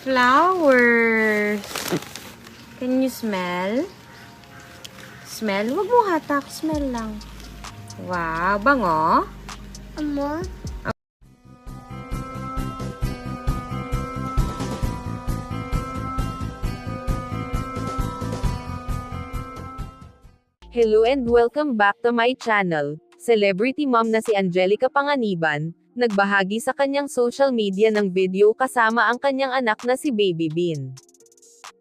Flowers. Can you smell? Smell? Huwag mo hatak. Smell lang. Wow, bango. Amo? Hello and welcome back to my channel. Celebrity mom na si Angelica Panganiban, nagbahagi sa kanyang social media ng video kasama ang kanyang anak na si Baby Bean.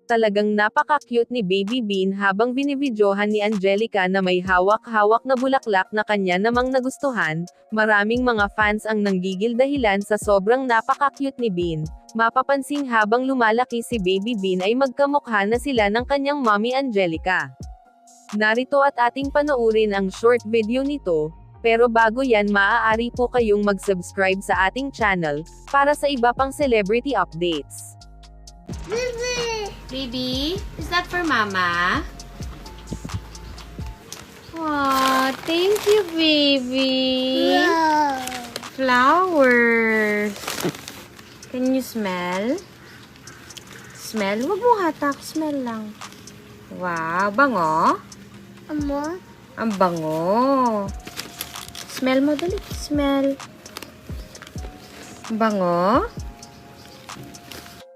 Talagang napaka-cute ni Baby Bean habang binibidyohan ni Angelica na may hawak-hawak na bulaklak na kanya namang nagustuhan, maraming mga fans ang nanggigil dahilan sa sobrang napaka-cute ni Bean. Mapapansing habang lumalaki si Baby Bean ay magkamukha na sila ng kanyang mommy Angelica. Narito at ating panoorin ang short video nito, pero bago yan maaari po kayong mag-subscribe sa ating channel, para sa iba pang celebrity updates. Bibi! Baby, is that for mama? Aw, thank you, baby. Wow! Flowers. Can you smell? Smell? Huwag mo hatak. Smell lang. Wow, bango. Amo? Ang bango. Smell mo, dali. Smell. Bango.